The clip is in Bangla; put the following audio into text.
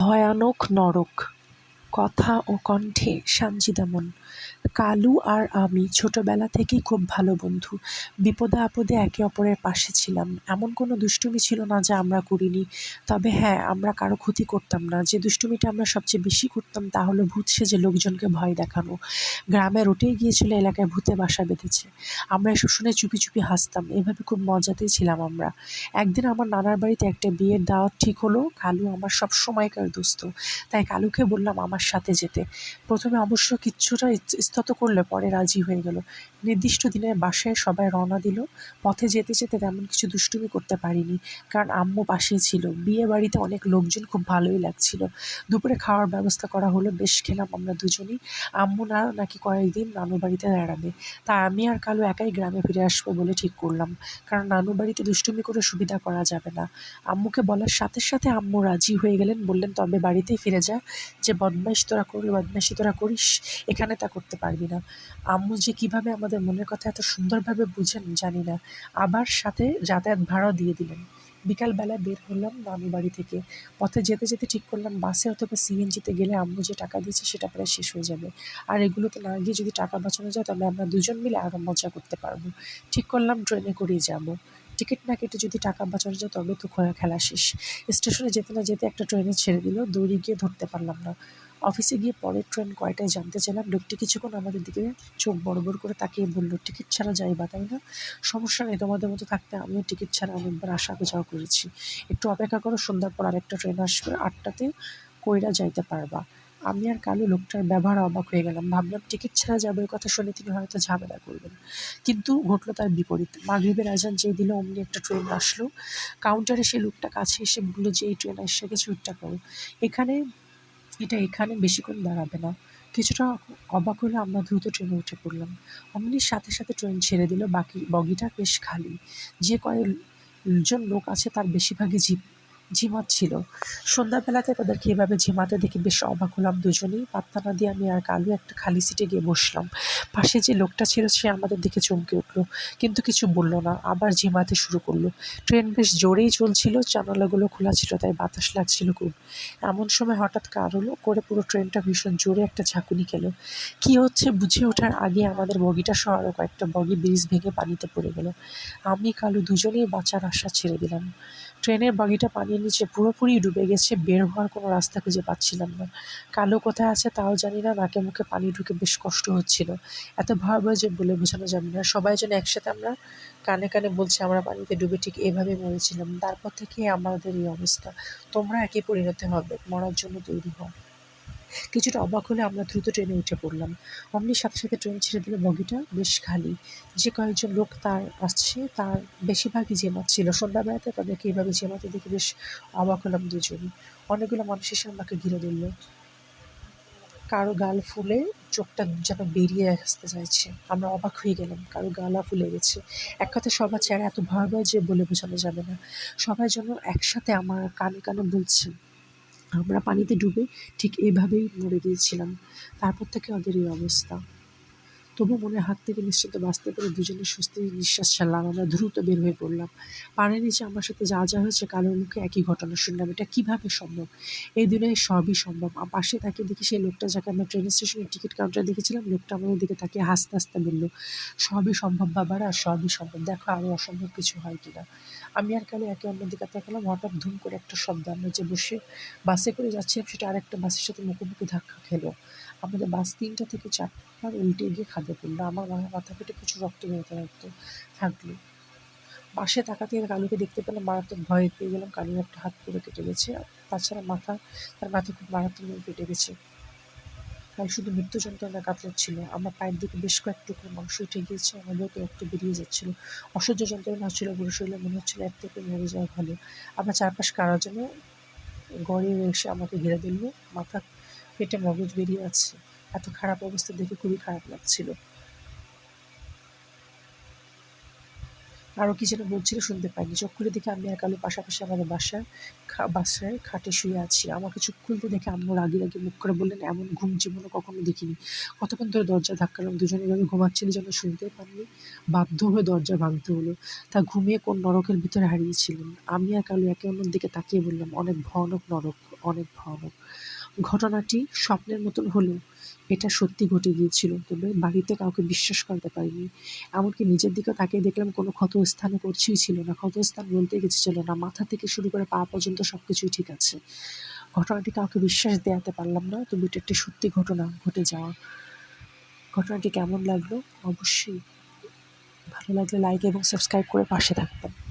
ভয়ানক নরক। কথা ও কণ্ঠে সানজিদা মন কালু আর আমি ছোটবেলা থেকেই খুব ভালো বন্ধু। বিপদে আপদে একে অপরের পাশে ছিলাম। এমন কোনো দুষ্টুমি ছিল না যা আমরা করিনি। তবে হ্যাঁ আমরা কারও ক্ষতি করতাম না। যে দুষ্টুমিটা আমরা সবচেয়ে বেশি করতাম তা হলো ভূত সেজে লোকজনকে ভয় দেখানো। গ্রামে রটেই গিয়েছিল, এলাকায় ভূতে বাসা বেঁধেছে। আমরা এসব শুনে চুপি চুপি হাসতাম। এভাবে খুব মজাতেই ছিলাম আমরা। একদিন আমার নানার বাড়িতে একটা বিয়ের দাওয়াত ঠিক হলো। কালু আমার সব সময়কার দোস্ত। তাই কালুকে বললাম, আমার সাথে যেতে। প্রথমে অবশ্য কিচ্ছুটা ইস্তত করলে পরে রাজি হয়ে গেল। নির্দিষ্ট দিনের বাসায় সবাই রওনা দিল। পথে যেতে যেতে তেমন কিছু দুষ্টুমি করতে পারিনি, কারণ আম্মু পাশেই ছিল। বিয়ে বাড়িতে অনেক লোকজন খুব ভালোই লাগছিল। দুপুরে খাওয়ার ব্যবস্থা করা হলো, বেশ খেলাম আমরা দুজনই। আম্মু না, নাকি কয়েকদিন নানু বাড়িতে দাঁড়াবে তা আমি আর কালো একাই গ্রামে ফিরে আসব বলে ঠিক করলাম, কারণ নানু বাড়িতে দুষ্টুমি করে সুবিধা করা যাবে না। আম্মুকে বলার সাথে সাথে আম্মু রাজি হয়ে গেলেন, বললেন, তবে বাড়িতেই ফিরে যা, যে বদমাইশ তোরা করি বদমাইশি তোরা করিস, এখানে তা করতে পারবি না। আম্মু যে কীভাবে আমাদের মনের কথা এত সুন্দরভাবে বুঝেন, জানি না। আবার সাথে যাতায়াত ভাড়াও দিয়ে দিলেন। বিকালবেলা বের হলাম নানু বাড়ি থেকে। পথে যেতে যেতে ঠিক করলাম, বাসে অথবা সিএনজিতে গেলে আম্মু যে টাকা দিয়েছে সেটা প্রায় শেষ হয়ে যাবে। আর এগুলোতে না গিয়ে যদি টাকা বাঁচানো যায় তবে আমরা দুজন মিলে আরও মজা করতে পারব। ঠিক করলাম, ট্রেনে করেই যাব। টিকিট না কেটে যদি টাকা বাঁচানো যায়, তবে তো খেলা শেষ। স্টেশনে যেতে না যেতে একটা ট্রেনে ছেড়ে দিল, দৌড়ে গিয়ে ধরতে পারলাম না। অফিসে গিয়ে পরের ট্রেন কয়টায় জানতে চাইলাম। লোকটি কিছুক্ষণ আমাদের দিকে চোখ বড় বড় করে তাকিয়ে বলল, টিকিট ছাড়া যাই বা তাই না? সমস্যা নেই, তোমাদের মতো থাকতে আমিও টিকিট ছাড়া অনেকবার আসা যাওয়া করেছি। একটু অপেক্ষা করো, সন্ধ্যার পর আরেকটা ট্রেন আসবে, আটটাতে কইরা যাইতে পারবা। আমি আর কালু লোকটার ব্যবহার অবাক হয়ে গেলাম। ভাবলাম, টিকিট ছাড়া যাবে কথা শুনে তিনি হয়তো ঝামেলা করবেন। কিন্তু ঘটলো তার বিপরীত। মাগরীবের আজান যেই দিল, অমনি একটা ট্রেন আসলো। কাউন্টারে সে লোকটা কাছে এসে বলল, যে এই ট্রেন এসে গেছে, ওইটা করো। এখানে এটা এখানে বেশিক্ষণ দাঁড়াবে না। কিছুটা অবাক হলে আমরা দ্রুত ট্রেনে উঠে পড়লাম। অমনি সাথে সাথে ট্রেন ছেড়ে দিল, বাকি বগিটা বেশ খালি। যে কয়েকজন লোক আছে তার বেশিরভাগই জিপ ঝিমাচ্ছিল সন্ধ্যাবেলাতে তাদেরকে এভাবে ঝিমাতে দেখে বেশ অবাক হলাম দুজনেই। পাত্তা না দিয়ে আমি আর কালু একটা খালি সিটে গিয়ে বসলাম। পাশে যে লোকটা ছিল সে আমাদের দিকে চমকে উঠল, কিন্তু কিছু বলল না। আবার ঝিমাতে শুরু করল। ট্রেন বেশ জোরেই চলছিল, জানালাগুলো খোলা ছিল, তাই বাতাস লাগছিল খুব। এমন সময় হঠাৎ কার হলো, করে পুরো ট্রেনটা ভীষণ জোরে একটা ঝাঁকুনি খেল। কি হচ্ছে, বুঝে ওঠার আগে আমাদের বগিটা সহ আরও কয়েকটা বগি ব্রিজ ভেঙে পানিতে পড়ে গেল। আমি, কালু দুজনেই বাঁচার আশা ছেড়ে দিলাম। ট্রেনের বগিটা পানির নিচে পুরোপুরি ডুবে গেছে, বের হওয়ার কোনো রাস্তা খুঁজে পাচ্ছিলাম না। কালো কোথায় আছে তাও জানি না, নাকে মুখে পানি ঢুকে বেশ কষ্ট হচ্ছিল। এত ভয়াবহ যে বলে বোঝানো যাবে না। সবাই যেন একসাথে আমরা কানে কানে বলছি, আমরা পানিতে ডুবে ঠিক এভাবে মরেছিলাম। তারপর থেকে আমাদের এই অবস্থা। তোমরা একই পরিণতি হবে, মরার জন্য তৈরি হও। কিছুটা অবাক হলে আমরা দ্রুত ট্রেনে উঠে পড়লাম। অমনি সাথে সাথে ট্রেন ছেড়ে দিল বগিটা বেশ খালি। যে কয়েকজন লোক তার আসছে, তার বেশিরভাগই ছিল। সন্ধ্যাবেলাতে তাদেরকে এইভাবে জেমাতে দেখে বেশ অবাক হলাম দুজনই। অনেকগুলো মানুষ এসে আমাকে ঘিরে দিল কারও গাল ফুলে চোখটা যেন বেরিয়ে আসতে চাইছে। আমরা অবাক হয়ে গেলাম, কারও গালা ফুলে গেছে। এক কথা, সবার চেহারা এত ভয়াবহ যে বলে বোঝানো যাবে না। সবাই যেন একসাথে আমার কানে কানে বলছে আমরা পানিতে ডুবে ঠিক এভাবেই মরে গিয়েছিলাম। তারপর থেকে ওদের এই অবস্থা। তবু মনে হাত থেকে নিশ্চিত বাঁচতে পেরে দুজনের স্বস্তির নিঃশ্বাস ছাড়লাম, আমরা দ্রুত বের হয়ে পড়লাম। পানির নিচে আমার সাথে যা যা হয়েছে কালোর মুখে একই ঘটনা শুনলাম। এটা কীভাবে সম্ভব? এই দিনে সবই সম্ভব। আর পাশে তাকে দেখি সেই লোকটা যাকে আমরা ট্রেন স্টেশনের টিকিট কাউন্টার দেখেছিলাম, লোকটা আমাদের দিকে তাকিয়ে হাসতে হাসতে বলল, সবই সম্ভব বাবার আর সবই সম্ভব। দেখো আরও অসম্ভব কিছু হয় কিনা? আমি আর কালে একে অন্য দিকে তাকালাম, হঠাৎ ধুম করে একটা শব্দ আমরা যে বসে বাসে করে যাচ্ছিলাম, সেটা আরেকটা বাসের সাথে মুখোমুখি ধাক্কা খেলো। আমাদের বাস তিনটা থেকে চারবার উল্টে গিয়ে খাদে পড়ল। আমার মাথা পেটে কিছু রক্ত বেরোতে লাগতো থাকল। পাশে তাকাতে কালুকে দেখতে পেলাম, মারাত্মক ভয় পেয়ে গেলাম। কালুর একটা হাত পুরো কেটে গেছে তাছাড়া মাথা, তার মাথা খুব মারাত্মকভাবে কেটে গেছে। কাল শুধু মৃত্যু যন্ত্রণা কাতরাচ্ছিল। আমার পায়ের দিকে বেশ কয়েক টুকরো মাংস উঠে গিয়েছে আমার বুকে রক্ত বেরিয়ে যাচ্ছিল। অসহ্য যন্ত্রণা হচ্ছিল পুরো শরীরে মনে হচ্ছিল এক থেকে মরে যাওয়া ভালো। আমার চারপাশ কারার জন্য গড়ে এসে আমাকে ঘিরে দিল মাথা পেটে মগজ বেরিয়ে আছে এত খারাপ অবস্থা দেখে খুবই খারাপ লাগছিল। আরও কি যেন বলছিল শুনতে পাইনি। চোখ খুলে দেখে আমি আর কালু পাশাপাশি আমাদের বাসায় বাসায় খাটে শুয়ে আছি। আমাকে চোখ খুলতে দেখে আম্মু রাগি রাগি মুখ করে বললেন, এমন ঘুম জীবনে কখনো দেখিনি। কতক্ষণ ধরে দরজা ধাক্কালাম দুজনে এভাবে ঘুমাচ্ছিলি যেন শুনতে পারিনি বাধ্য হয়ে দরজা ভাঙতে হলো। তা ঘুমিয়ে কোন নরকের ভিতরে হারিয়েছিলেন? আমি আর কালু একে অন্যের দিকে তাকিয়ে বললাম, অনেক ভয়ানক নরক, অনেক ভয়ানক। ঘটনাটি স্বপ্নের মতন হলেও এটা সত্যি ঘটে গিয়েছিল, তবে বাড়িতে কাউকে বিশ্বাস করতে পারিনি। এমনকি নিজের দিকে তাকিয়ে দেখলাম কোনো ক্ষতস্থানে করছেই ছিল না। ক্ষতস্থান বলতে কিছু ছিল না, মাথা থেকে শুরু করে পা পর্যন্ত সব কিছুই ঠিক আছে। ঘটনাটি কাউকে বিশ্বাস দেওয়াতে পারলাম না, তবে এটা একটি সত্যি ঘটনা ঘটে যাওয়া। ঘটনাটি কেমন লাগল? অবশ্যই ভালো লাগলে লাইক এবং সাবস্ক্রাইব করে পাশে থাকবেন।